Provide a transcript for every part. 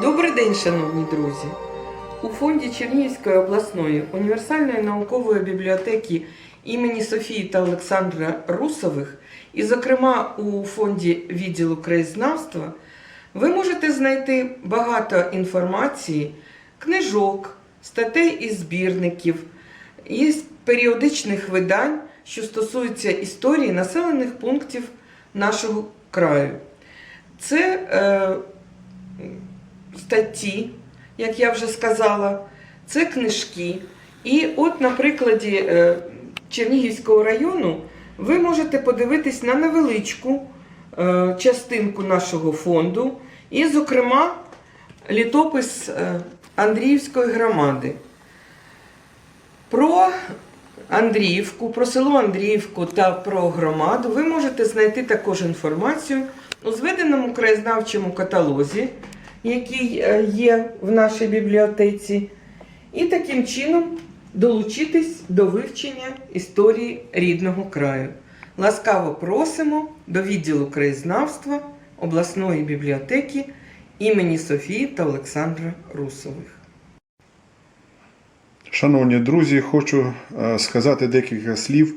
Добрий день, шановні друзі! У фонді Чернігівської обласної універсальної наукової бібліотеки імені Софії та Олександра Русових, і, зокрема, у фонді відділу краєзнавства, ви можете знайти багато інформації, книжок, статей із збірників, із періодичних видань, що стосуються історії населених пунктів нашого краю. Це е, статті, як я вже сказала, це книжки. І от на прикладі е, Чернігівського району ви можете подивитись на невеличку е, частинку нашого фонду, і, зокрема, літопис е, Андріївської громади. Про Андріївку, про село Андріївку та про громаду ви можете знайти також інформацію у зведеному краєзнавчому каталозі, який е, є в нашій бібліотеці, і таким чином долучитись до вивчення історії рідного краю. Ласкаво просимо до відділу краєзнавства обласної бібліотеки імені Софії та Олександра Русових. Шановні друзі, хочу е, сказати декілька слів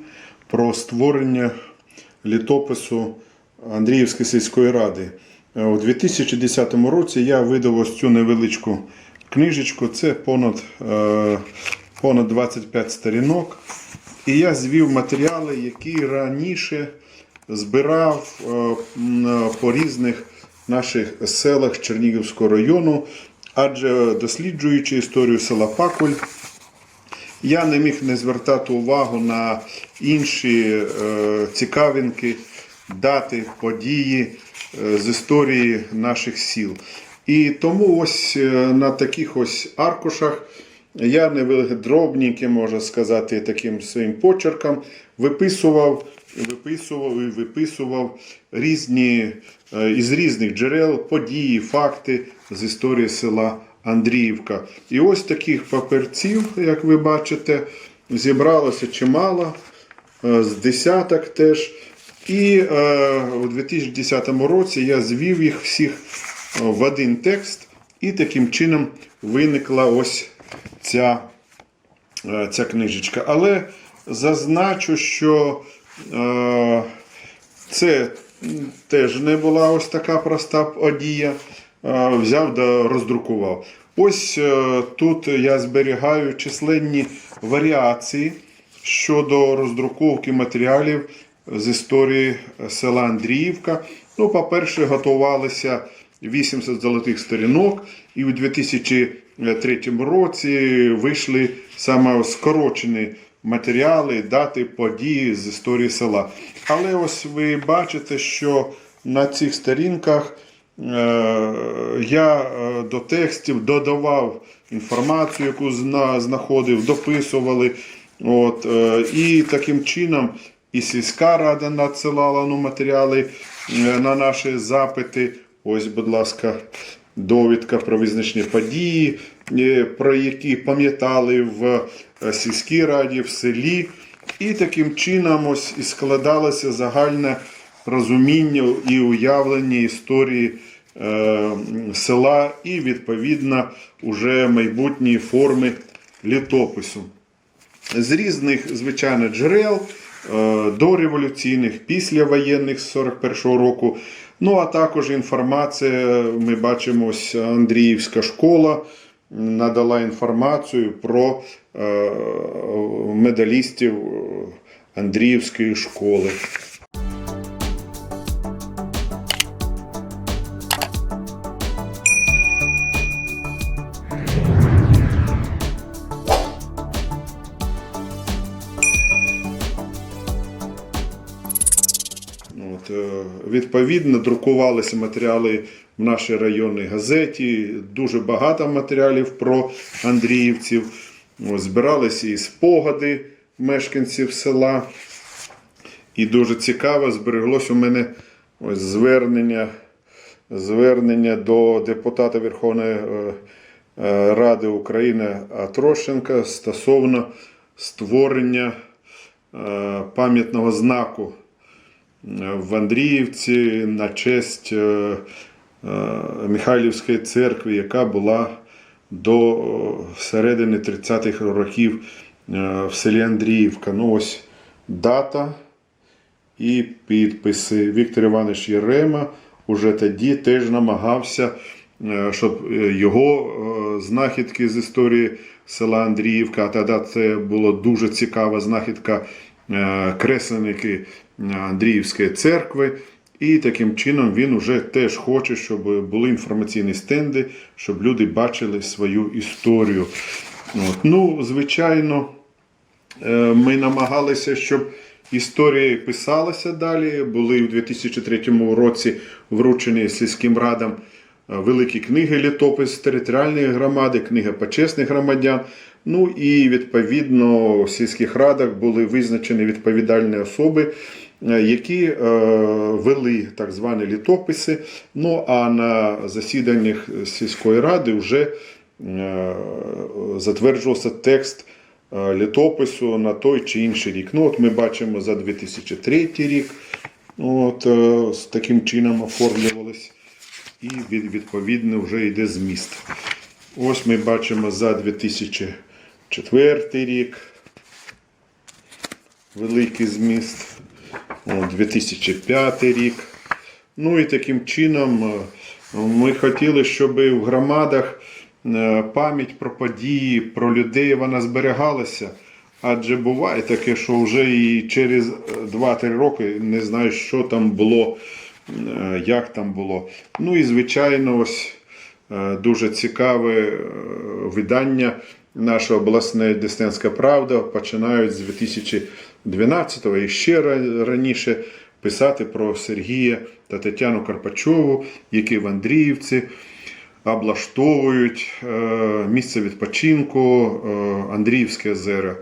про створення літопису Андріївської сільської ради. Е, У 2010 році я видав ось цю невеличку книжечку, це понад, е, понад 25 сторінок. І я звів матеріали, які раніше збирав е, по різних наших селах Чернігівського району, адже досліджуючи історію села Пакуль, я не міг не звертати увагу на інші цікавинки, дати, події з історії наших сіл. І тому ось е, на таких ось аркушах я невидробненьким, можна сказати, таким своїм почерком виписував, виписував і виписував різні е, із різних джерел події, факти з історії села Андріївка. І ось таких паперців, як ви бачите, зібралося чимало, е, з десяток теж. І е, у 2010 році я звів їх всіх е, в один текст, і таким чином виникла ось ця, е, ця книжечка. Але зазначу, що е, це теж не була ось така проста подія. Е, Взяв да роздрукував. Ось е, тут я зберігаю численні варіації щодо роздруковки матеріалів з історії села Андріївка. Ну, по-перше, готувалися 80 золотих сторінок, і у 2003 році вийшли саме скорочені матеріали, дати події з історії села. Але ось ви бачите, що на цих сторінках е, я е, до текстів додавав інформацію, яку зна- знаходив, дописували. От, е, і таким чином і сільська рада надсилала ну, матеріали е, на наші запити. Ось, будь ласка, довідка про визначні події, е, про які пам'ятали в е, сільській раді, в селі. І таким чином ось і складалося загальне розуміння і уявлення історії е, села і, відповідно, уже майбутньої форми літопису з різних, звичайно, джерел, дореволюційних, післявоєнних з 41-го року. Ну, а також інформація, ми бачимо, ось Андріївська школа надала інформацію про е, медалістів Андріївської школи. Відповідно, друкувалися матеріали в нашій районній газеті. Дуже багато матеріалів про Андріївців. Збиралися і спогади мешканців села. І дуже цікаво, збереглось у мене ось звернення, звернення до депутата Верховної е, е, Ради України Атрощенка стосовно створення е, пам'ятного знаку в Андріївці на честь е, е, Михайлівської церкви, яка була до середини 30-х років е, в селі Андріївка. Ну ось дата і підписи. Віктор Іванович Єрема уже тоді теж намагався, щоб його знахідки з історії села Андріївка, а тоді це була дуже цікава знахідка кресленники е, Андріївської церкви. І таким чином він уже теж хоче, щоб були інформаційні стенди, щоб люди бачили свою історію. От. Ну, звичайно, Е, Ми намагалися, щоб історія писалася далі. Були у 2003 році вручені сільським радам е, великі книги літопис територіальної громади, книга почесних громадян. Ну і відповідно в сільських радах були визначені відповідальні особи, е, які е, вели так звані літописи. Ну а на засіданнях сільської ради вже е, затверджувався текст е, літопису на той чи інший рік. Ну, от ми бачимо за 2003 рік. От, е, з таким чином оформлювалось. І від, відповідно вже йде зміст. Ось ми бачимо за 2004 рік. Великий зміст. От, 2005 рік. Ну і таким чином е, ми хотіли, щоб в громадах е, пам'ять про події, про людей вона зберігалася. Адже буває таке, що вже і через е, 2-3 роки не знаєш, що там було, е, як там було. Ну і звичайно, ось е, дуже цікаве е, видання наша обласна Деснянська Правда починають з 2012-го і ще ра- раніше писати про Сергія та Тетяну Карпачову, які в Андріївці облаштовують е, місце відпочинку е, Андріївське озеро.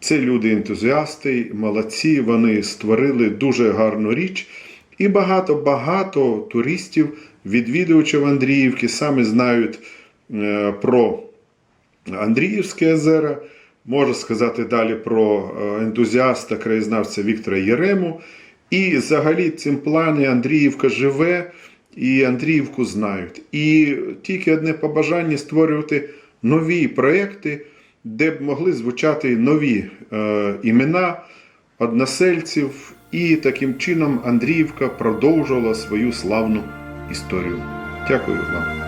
Це люди-ентузіасти, молодці, вони створили дуже гарну річ. І багато-багато туристів, відвідувачів Андріївки, саме знають е, про Андріївське озеро. Можу сказати далі про е, ентузіаста, краєзнавця Віктора Єрему. І взагалі цим плані Андріївка живе і Андріївку знають. І тільки одне побажання створювати нові проекти, де б могли звучати нові е, імена односельців. І таким чином Андріївка продовжувала свою славну історію. Дякую вам.